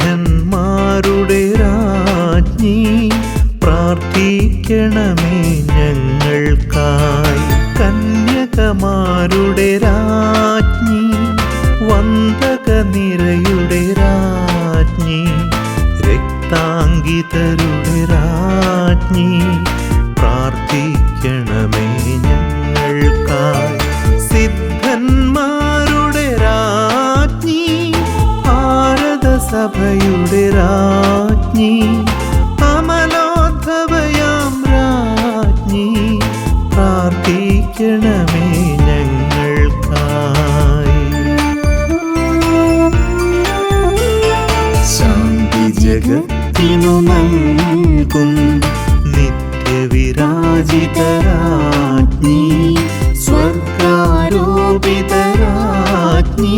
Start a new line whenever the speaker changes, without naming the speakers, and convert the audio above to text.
സ്നേഹന്മാരുടെ രാജ്ഞി പ്രാർത്ഥിക്കണമേ ഞങ്ങൾക്കായി. കന്യകമാരുടെ രാജ്ഞി വന്തക നിരയുടെ രാജ്ഞി രക്താങ്കിതരുടെ രാജ്ഞി ഭാരതസഭയുടെ രാജ്ഞി അമലോദ്ധവയാം രാജ്ഞി പ്രാർത്ഥിക്കണമേ ഞങ്ങൾക്കായി. ശാന്തി ജഗത്തിനു നൽകും നിത്യവിരാജിതരാജ്ഞി സ്വർഗാരോപിതരാജ്ഞി പ്രാർത്ഥി